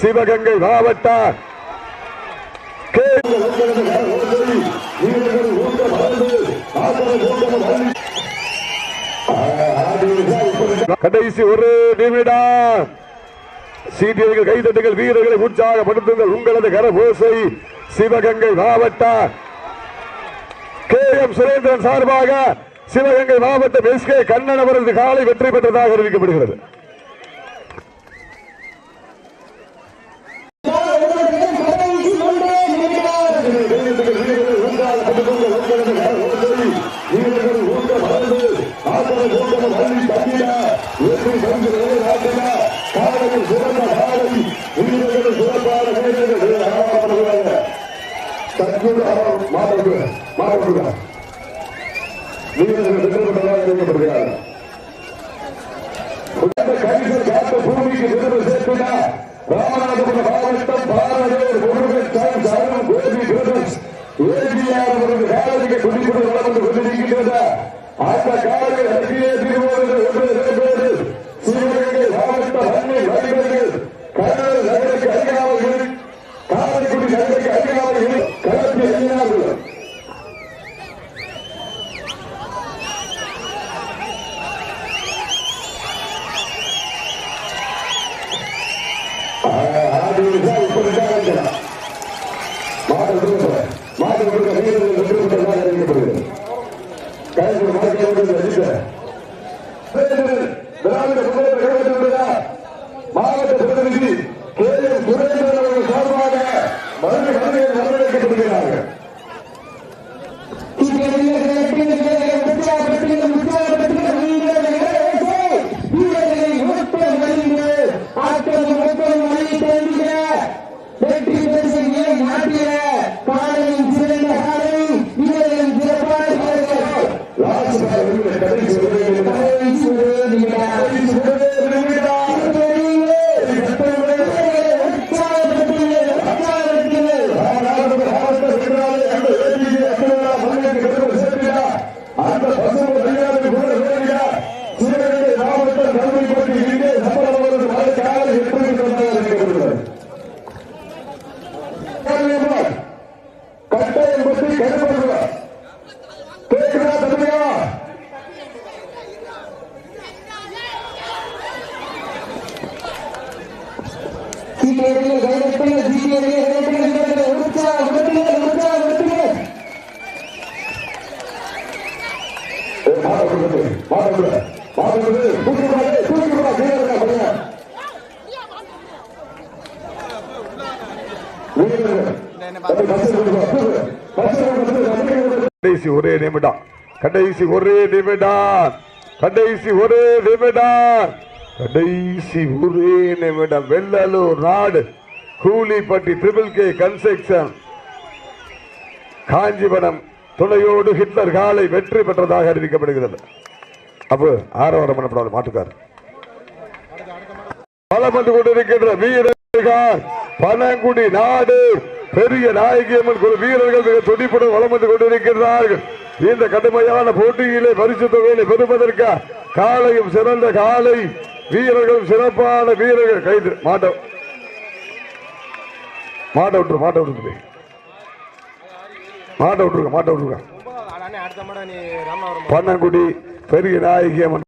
சிவகங்கை மாவட்டம். கடைசி ஒரு நிமிடம். சீட்டியர்கள் கைதட்டுகள் வீரர்களை உற்சாகப்படுத்துங்கள். உங்களது கரபோசை சிவகங்கை மாவட்டம். கே எம் சுரேந்திரன் சார்பாக சிவகங்கை மாவட்டம் எஸ் கே கண்ணன் அவரது காலை வெற்றி பெற்றதாக அறிவிக்கப்படுகிறது. மாவட்டம் ராமநாதபுரம் மாவட்டம் பாரதியார் முருகன் சாமி சாரம் கோபி பிரதர்ஸ் ஏபிஆர் அவரது காலத்துக்கு குடிப்பது வளர்ந்து கொண்டிருக்கின்றது அந்த காலையில் அருகிலே திருவோடு ஒன்று இரண்டு சிவகங்கை மாவட்டம் அன்னை What? கடைசி ஒரே நிமிடம். கடைசி ஒரே நிமிடம். கடைசி ஒரே நிமிடம். கடைசி ஒரே நிமிடம். வெள்ளலூர் நாடு. Koolipatti triple K construction Kanchipuram துணையோடு ஹிட்லர் காலை வெற்றி பெற்றதாக அறிவிக்கப்படுகிறது. அப்போ ஆரவாரம் பண்ணப்படாத மாட்டுக்கார் பலம் வந்து கொண்டிருக்கின்ற வீரர்கள். பனங்குடி நாடு. பெரிய நாயகியம்மன் குழு வீரர்கள் மிக துடிப்புடன் வளம் வந்து கொண்டிருக்கிறார்கள் இந்த கடுமையான போட்டியிலே பரிசு தொகையிலே பெறுவதற்கு காலையும் சிறந்த காலை வீரர்களும் சிறப்பான வீரர்கள். கைது. மாட்ட. மாட்ட விட்டுரு மாட்ட விட்டுரு மாட்ட விட்டுருங்க மாட்ட விட்டுருங்க. ராமநாதபுரம் பன்னங்குடி பெரிய நாயகியம்மன்